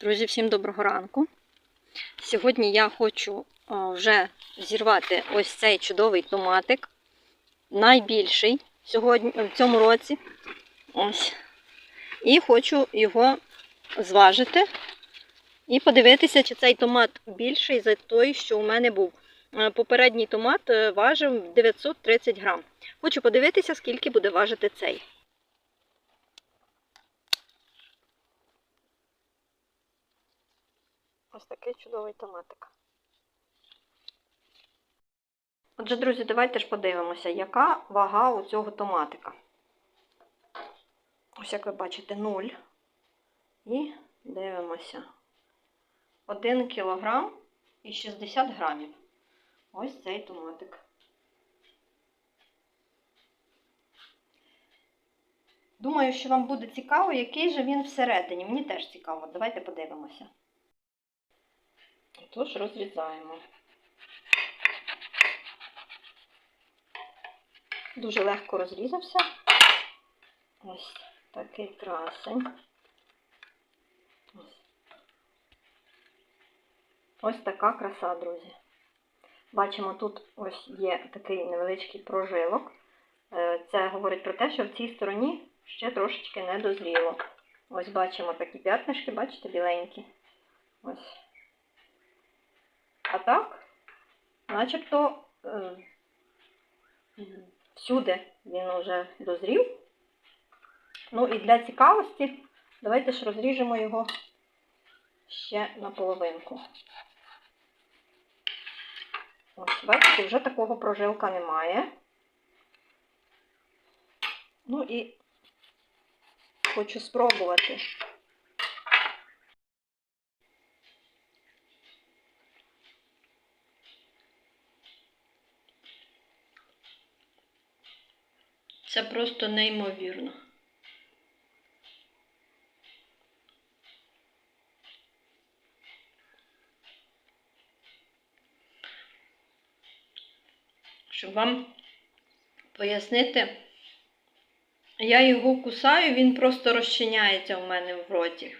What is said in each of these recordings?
Друзі, всім доброго ранку. Сьогодні я хочу вже зірвати ось цей чудовий томатик. Найбільший сьогодні, в цьому році. Ось. І хочу його зважити і подивитися, чи цей томат більший за той, що у мене був. Е, Попередній томат е, важив 930 грам. Хочу подивитися, скільки буде важити цей. Ось такий чудовий томатик. Отже, друзі, давайте ж подивимося, яка вага у цього томатика. Ось, як ви бачите, 0. І дивимося. 1 кілограм і 60 грамів. Ось цей томатик. Думаю, що вам буде цікаво, який же він всередині. Мені теж цікаво. Давайте подивимося. Тож розрізаємо. Дуже легко розрізався. Ось такий красень. Ось. Ось така краса, друзі. Бачимо, тут ось є такий невеличкий прожилок. Е, Це говорить про те, що в цій стороні ще трошечки не дозріло. Ось бачимо такі п'ятнишки, бачите, біленькі. Ось. А так, начебто е, всюди він вже дозрів. Ну і для цікавості давайте ж розріжемо його ще на половинку. Ось, бачите, вже такого прожилка немає. Ну і хочу спробувати. Це просто неймовірно. Щоб вам пояснити, я його кусаю, він просто розчиняється у мене в роті.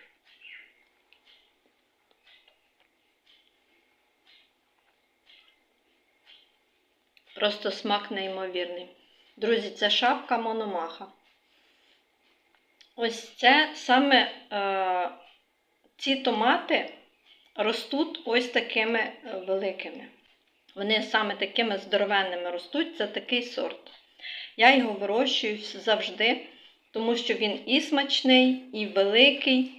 Просто смак неймовірний. Друзі, це шапка Мономаха. Ось це саме е, ці томати ростуть ось такими е, великими. Вони саме такими здоровенними ростуть, це такий сорт. Я його вирощую завжди, тому що він і смачний, і великий,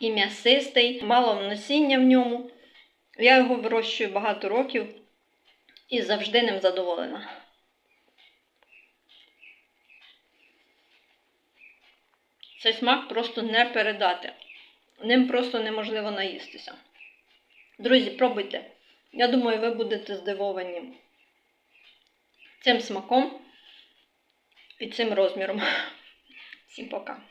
і м'ясистий, мало насіння в ньому. Я його вирощую багато років і завжди ним задоволена. Цей смак просто не передати. Ним просто неможливо наїстися. Друзі, пробуйте. Я думаю, ви будете здивовані цим смаком і цим розміром. Всім пока!